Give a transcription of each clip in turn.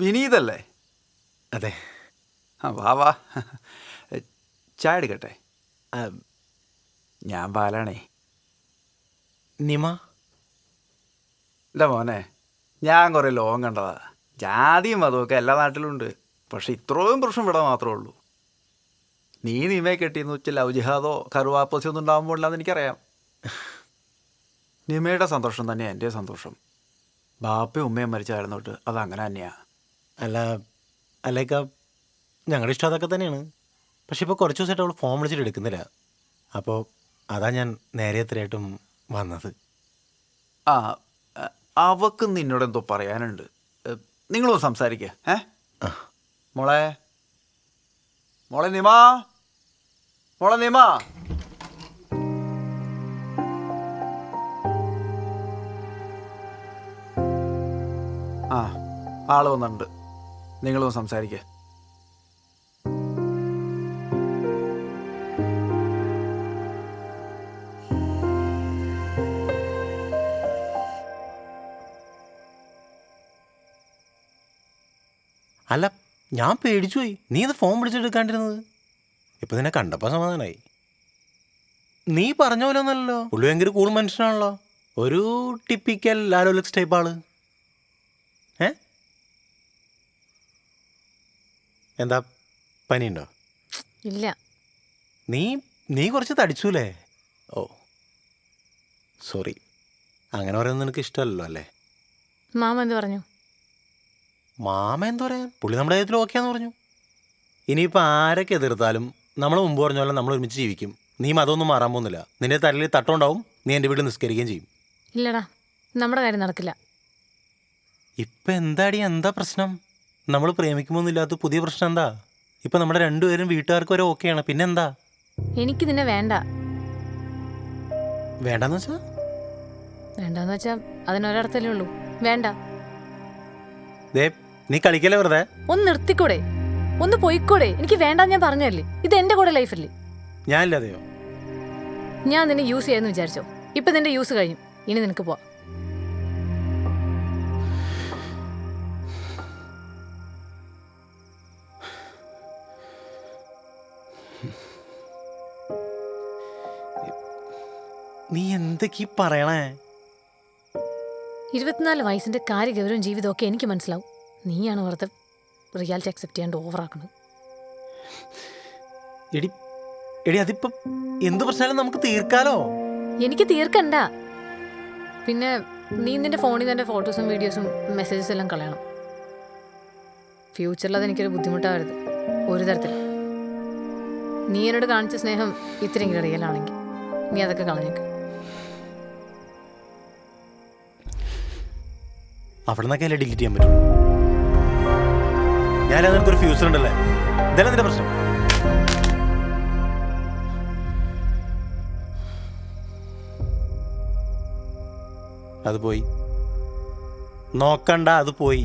വിനീതല്ലേ? അതെ. ആ വാ വാ. ചായ എടുക്കട്ടെ? ഞാൻ ബാലാണേ നിമ? ഇല്ല മോനെ ഞാൻ കുറേ ലോകം കണ്ടതാ. ജാതിയും അതുമൊക്കെ എല്ലാ നാട്ടിലുണ്ട്. പക്ഷെ ഇത്രയും പ്രശ്നം ഇവിടെ മാത്രമേ ഉള്ളൂ. നീ നിമയെ കെട്ടിയെന്ന് വെച്ചാൽ ലവ് ജിഹാദോ കറുവാപ്പസോ ഒന്നും ഉണ്ടാകാൻ ഉണ്ടെന്ന് എനിക്കറിയാം. നിമയുടെ സന്തോഷം തന്നെയാണ് എന്റെ സന്തോഷം. ബാപ്പയും ഉമ്മയും മരിച്ചായിരുന്നു തൊട്ട് അത് അങ്ങനെ തന്നെയാ. അല്ല അല്ലേക്ക ഞങ്ങളുടെ ഇഷ്ടം അതൊക്കെ തന്നെയാണ്. പക്ഷെ ഇപ്പോൾ കുറച്ച് ദിവസമായിട്ട് അവൾ ഫോം വിളിച്ചിട്ട് എടുക്കുന്നില്ല. അപ്പോൾ അതാ ഞാൻ നേരെ എത്രയായിട്ടും വന്നത്. ആ അവക്ക് നിന്നോട് എന്തോ പറയാനുണ്ട്. നിങ്ങളൊന്ന് സംസാരിക്കുക ഏ? മോളെ മോളെ നിമാ മോളെ നിമാ. ആ ആൾ വന്നിട്ടുണ്ട്. നിങ്ങളൊന്ന് സംസാരിക്കുക അല്ല ഞാൻ പേടിച്ചു പോയി. നീ ഇത് ഫോൺ പിടിച്ചെടുക്കാണ്ടിരുന്നത് ഇപ്പൊ നിന്നെ കണ്ടപ്പോൾ സമാധാനമായി നീ പറഞ്ഞ പോലെ ഒന്നല്ലോ പുള്ളി ഭയങ്കര കൂൾ മനുഷ്യനാണല്ലോ. ഒരു ടിപ്പിക്കൽ ലാലോലിക്സ് ടൈപ്പ് ആൾ ഏ എന്താ പനിയുണ്ടോ? ഇല്ല. നീ നീ കുറച്ച് തടിച്ചൂലേ? ഓ സോറി. അങ്ങനെ പറയുന്നത് നിനക്ക് ഇഷ്ടമല്ലോ അല്ലേ? മാമ എന്ത് പറഞ്ഞു? മാമ എന്താ പറയാൻ? പുള്ളി നമ്മുടെ കാര്യത്തിൽ ഓക്കെയാന്ന് പറഞ്ഞു. ഇനിയിപ്പോൾ ആരൊക്കെ എതിർത്താലും നമ്മൾ മുമ്പ് പറഞ്ഞ പോലെ നമ്മൾ ഒരുമിച്ച് ജീവിക്കും. നീ മതമൊന്നും മാറാൻ പോകുന്നില്ല. നിന്റെ തലയിൽ തട്ടുണ്ടാവും നീ എന്റെ വീട്ടിൽ നിസ്കരിക്കുകയും ചെയ്യും. ഇല്ലടാ നമ്മുടെ കാര്യം നടക്കില്ല. ഇപ്പം എന്താടി? എന്താ പ്രശ്നം? നമ്മൾ പ്രേമിക്കുമ്പോന്നില്ലാത്ത പുതിയ പ്രശ്നം എന്താ? ഇപ്പൊ നമ്മുടെ രണ്ടുപേരും വീട്ടുകാർക്ക് വരെ ഓക്കെയാണ്. പിന്നെന്താ? എനിക്ക് നിന്നെ വേണ്ട. വേണ്ടെന്ന് വെച്ചാ? വേണ്ടെന്ന് വെച്ചാ അതിനൊരർത്ഥല്ലേ ഉള്ളൂ. വേണ്ട. ദേ നീ കളിക്കല്ലേ വെറുതെ? ഒന്ന് നിർത്തിക്കൂടെ? ഒന്ന് പോയിക്കൂടെ? എനിക്ക് വേണ്ട ഞാൻ പറഞ്ഞല്ലേ ഇത് എന്റെ കൂടെ ലൈഫല്ലേ? ഞാനില്ലാതെയോ? ഞാൻ നിന്നെ യൂസ് ചെയ്യാന്ന് വിചാരിച്ചോ. ഇപ്പൊ നിന്റെ യൂസ് കഴിഞ്ഞു. ഇനി നിനക്ക് പോവാം. നീ എന്തൊക്കെ പറയണേ? ഇരുപത്തിനാല് വയസ്സിന്റെ കാര്യഗൗരവം ജീവിതമൊക്കെ എനിക്ക് മനസ്സിലാവും. നീയാണ് വെറുതെ റിയാലിറ്റി അക്സെപ്റ്റ് ചെയ്യാണ്ട് ഓവറാക്കുന്നത് എടി എടി അതിപ്പം എന്ത് പ്രശ്നമായാലും നമുക്ക് തീർക്കാലോ? എനിക്ക് തീർക്കണ്ട. പിന്നെ നീ നിന്റെ ഫോണിൽ തന്നെ ഫോട്ടോസും വീഡിയോസും മെസ്സേജസ് എല്ലാം കളയണം. ഫ്യൂച്ചറിൽ അതെനിക്കൊരു ബുദ്ധിമുട്ടാവരുത്. ഒരു തരത്തിൽ നീ എന്നോട് കാണിച്ച സ്നേഹം ഇത്രയെങ്കിലും റിയലാണെങ്കിൽ നീ അതൊക്കെ കളഞ്ഞേക്ക്. അവിടെ നിന്നൊക്കെ അല്ലേ ഡിലീറ്റ് ചെയ്യാൻ പറ്റുള്ളൂ? ഞാൻ അതിനൊരു ഫ്യൂച്ചർ ഉണ്ടല്ലേ? ഇതല്ല നിന്റെ പ്രശ്നം? അത് പോയി. നോക്കണ്ട അത് പോയി.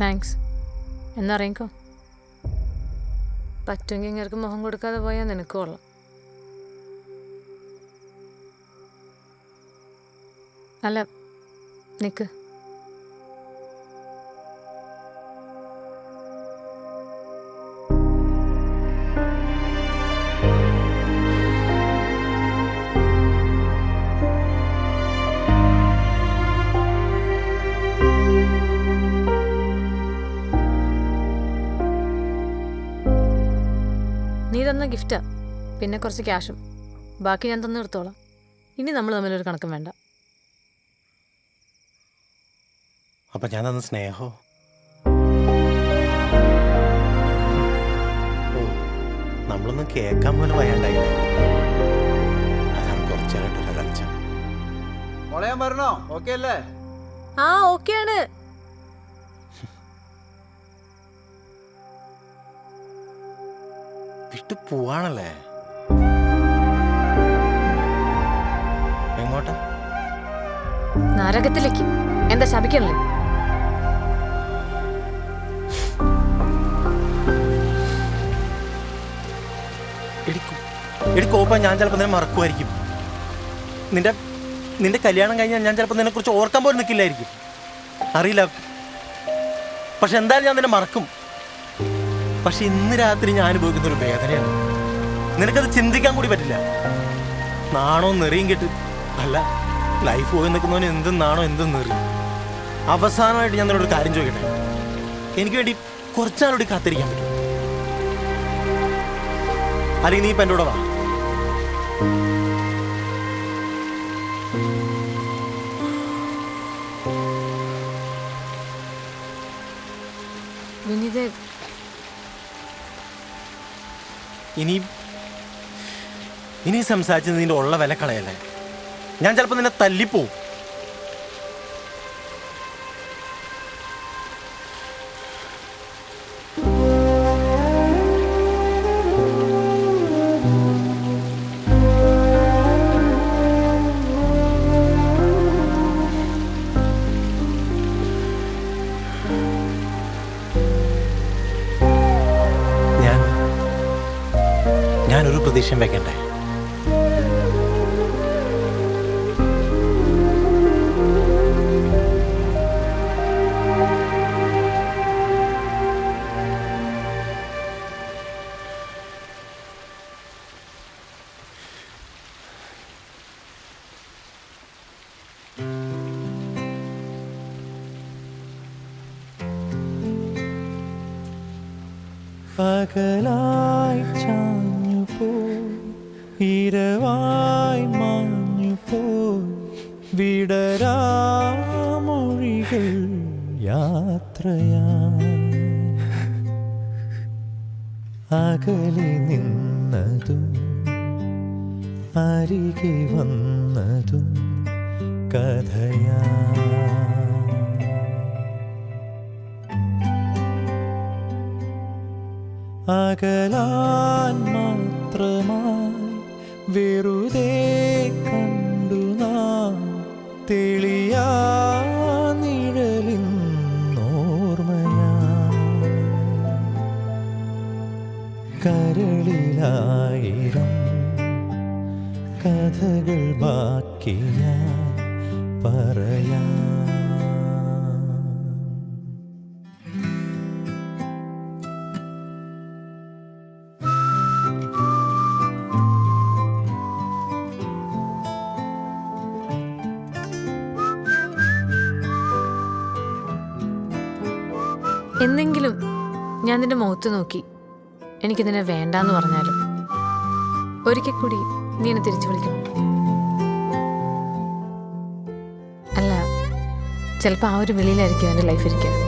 താങ്ക്സ് എന്നറിയിക്കോ പറ്റുമെങ്കിൽ ഇങ്ങനെ മുഖം കൊടുക്കാതെ പോയാൽ നിനക്ക് കൊള്ളാം. അല്ല നിക്ക്. നീ തന്ന ഗിഫ്റ്റാ പിന്നെ കുറച്ച് ക്യാഷും ബാക്കി ഞാൻ തന്നു എടുത്തോളാം ഇനി നമ്മൾ തമ്മിലൊരു കണക്കും വേണ്ട. അപ്പൊ ഞാൻ തന്ന സ്നേഹോ? നമ്മളൊന്നും കേൾക്കാൻ പോലും വയ്യാണ്ടായില്ല? അതാണ് കുറച്ചേരായിട്ടൊരു കളിച്ച മോളെ ഞാൻ പറഞ്ഞോ ഓക്കെ അല്ലേ? ആ ഓക്കെയാണ് വിട്ടു പോവാണല്ലേ? എങ്ങോട്ടാ? നരകത്തിലേക്ക്. എന്താ ശപിക്കണല്ലേ? എടുക്കും. എടുക്കോപ്പ ഞാൻ ചിലപ്പോ നിന്നെ മറക്കുമായിരിക്കും. നിന്റെ നിന്റെ കല്യാണം കഴിഞ്ഞാൽ ഞാൻ ചിലപ്പോ നിന്നെ കുറിച്ച് ഓർക്കാൻ പോലും നിൽക്കില്ലായിരിക്കും അറിയില്ല. പക്ഷെ എന്തായാലും ഞാൻ നിന്നെ മറക്കും. പക്ഷെ ഇന്ന് രാത്രി ഞാൻ അനുഭവിക്കുന്ന ഒരു വേദനയാണ്. നിനക്കത് ചിന്തിക്കാൻ കൂടി പറ്റില്ല. നാണോ നെറിയും കേട്ട്. അല്ല ലൈഫ് പോയി നിൽക്കുന്നവന് എന്തും നാണോ എന്തും നെറി അവസാനമായിട്ട് ഞാൻ നിന്നോട് കാര്യം ചോദിക്കട്ടെ? എനിക്ക് വേണ്ടി കുറച്ചാളോട് കാത്തിരിക്കാൻ പറ്റും അല്ലെങ്കിൽ നീ ഇപ്പം എന്റെ കൂടെ വാ. ഇനി സംസാരിച്ച് നിന്റെ ഉള്ള വില കളയല്ലേ ഞാൻ ചിലപ്പോൾ നിന്നെ തല്ലിപ്പോവും. ഞാനൊരു പ്രതീക്ഷയും വെക്കണ്ടേ? പകലായി ചാഞ്ഞു പോയി ഇരവായി മാഞ്ഞു പോയി വിടരാമൊഴികൾ യാത്രയാ. അകലെ നിന്നതും അരികെ വന്നതും കഥയാ. അകലാൻ മാത്രമായി വെറുതെ കണ്ടു നാം തെളിയാ നിഴലിൻ കരളിലായിരം കഥകൾ ബാക്കി ഞാൻ പറയാം. എന്നെങ്കിലും ഞാൻ നിന്റെ മുഖത്ത് നോക്കി. എനിക്ക് നിന്നെ വേണ്ടാന്ന് പറഞ്ഞാലും. ഒരിക്കൽ കൂടി നീ എന്നെ തിരിച്ചു വിളിക്കണം. അല്ല ചിലപ്പോൾ ആ ഒരു വിളിയിലായിരിക്കും എന്റെ ലൈഫ് ഇരിക്കുക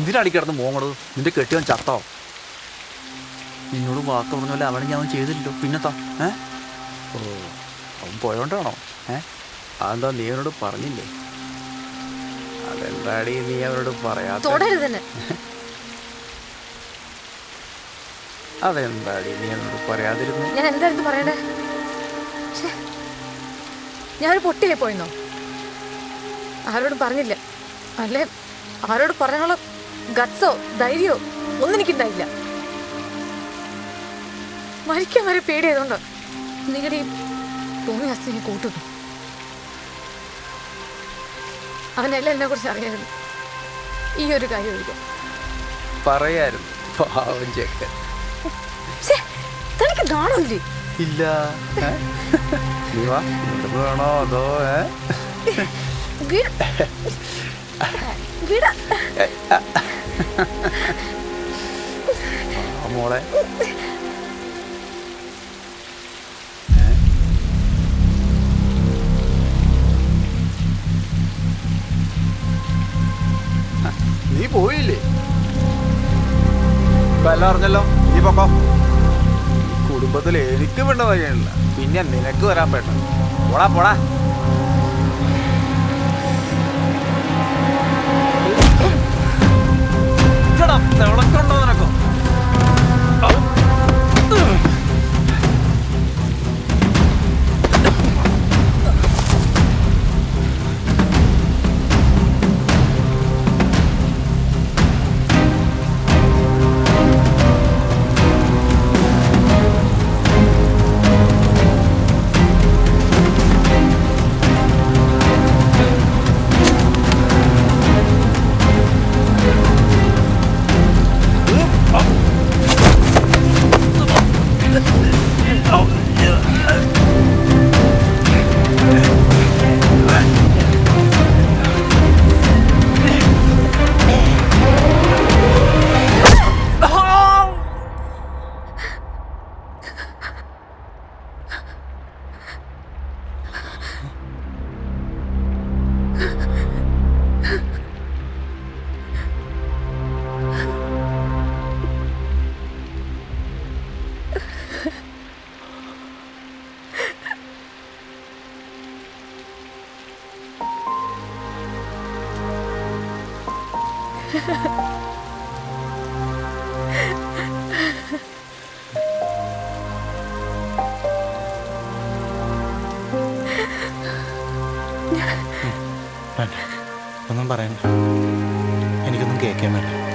എന്തിനാടി കിടന്ന് പോകണത് നിന്റെ കെട്ടിയവൻ ചത്തോ? നിന്നോട് വാക്ക് പറഞ്ഞ അവനെ ഞാൻ ചെയ്തില്ലല്ലോ. പിന്നെത്താ ഏ? ഓ അവൻ പോയോണ്ടാണോ? ഏ? അതെന്താ നീ അവനോട് പറഞ്ഞില്ലേ? അതെന്താടി നീ അവനോട് പറയാത്ത തന്നെ അതെന്താടി നീ അവനോട് പറയാതിരുന്നു? ഞാൻ എന്തായിരുന്നു. ഞാനൊരു പൊട്ടിയായി പോയിന്നോ? ആരോടും പറഞ്ഞില്ല. അല്ലേ? ആരോട് പറയാനുള്ള ഗട്സോ ധൈര്യമോ ഒന്നും എനിക്കുണ്ടായില്ല. മരിക്കാൻ വരെ പേടിയായതുകൊണ്ട് നിങ്ങളുടെ ഈ തോന്നിയ അസ്ഥി ഞാൻ കൂട്ടുന്നു. അവനെല്ലാം എന്നെ കുറിച്ച് അറിയായിരുന്നു. ഈ ഒരു കാര്യം പറയായിരുന്നു. പാവം ചെക്കൻ. ശ്ശേ, തനിക്ക് നാണമില്ലേ ഇല്ല. ഏ? നീ വാ. ഇവിടുന്ന് വേണോ? അതോ ഏ? വീട്. വീട്. മോളെ. നീ പോയില്ലേ? ഇപ്പൊ എല്ലാം അറിഞ്ഞല്ലോ. നീ പൊക്കോ. കുടുംബത്തിൽ എനിക്ക് വേണ്ട കഴിയണില്ല പിന്നെ നിനക്ക് വരാൻ പെട്ടെന്ന് പോടാ പോടാ. ഇതെടാ, ഒന്നും പറയണ്ട എനിക്കൊന്നും കേൾക്കാൻ പറ്റില്ല.